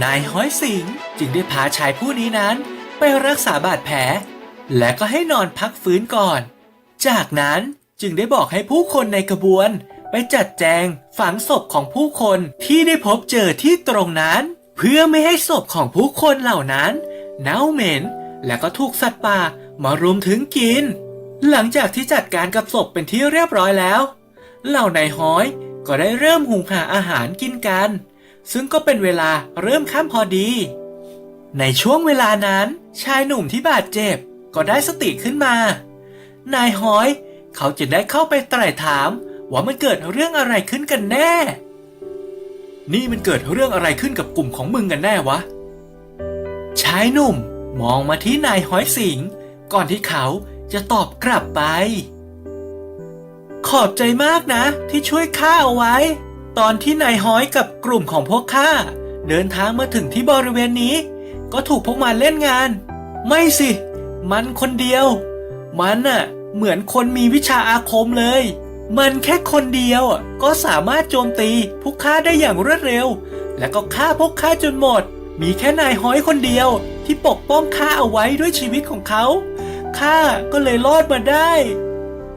นายห้อยสิงจึงได้พาชายผู้นี้นั้นไปรักษาบาดแผล และก็ให้นอนพักฟื้นก่อน จากนั้นจึงได้บอกให้ผู้คนในกระบวน ไปจัดแจงฝังศพของผู้คนที่ได้พบเจอที่ตรงนั้น เพื่อไม่ให้ศพของผู้คนเหล่านั้นเน่าเหม็น และก็ถูกสัตว์ป่ามารุมถึงกิน หลังจากที่จัดการกับศพเป็นที่เรียบร้อยแล้ว เหล่านายห้อยก็ได้เริ่มหุงหาอาหารกินกัน ซึ่งก็เป็นเวลาเริ่มค่ำพอดี ในช่วงเวลานั้น ชายหนุ่มที่บาดเจ็บก็ได้สติขึ้นมา นายหอย เขาจึงได้เข้าไปไต่ถาม ว่ามันเกิดเรื่องอะไรขึ้นกันแน่ นี่มันเกิดเรื่องอะไรขึ้นกับกลุ่มของมึงกันแน่วะ ชายหนุ่มมองมาที่นายหอยสิง ก่อนที่เขาจะตอบกลับไป ขอบใจมากนะที่ช่วยข้าเอาไว้ ตอนที่นายห้อยกับกลุ่มของพวกข้าเดินทางมาถึงที่บริเวณนี้ ก็ถูกพวกมันเล่นงาน ไม่สิ มันคนเดียว มันน่ะ เหมือนคนมีวิชาอาคมเลย มันแค่คนเดียวก็สามารถโจมตีพวกข้าได้อย่างรวดเร็ว และก็ฆ่าพวกข้าจนหมด มีแค่นายห้อยคนเดียวที่ปกป้องข้าเอาไว้ด้วยชีวิตของเขาข้าก็เลยรอดมาได้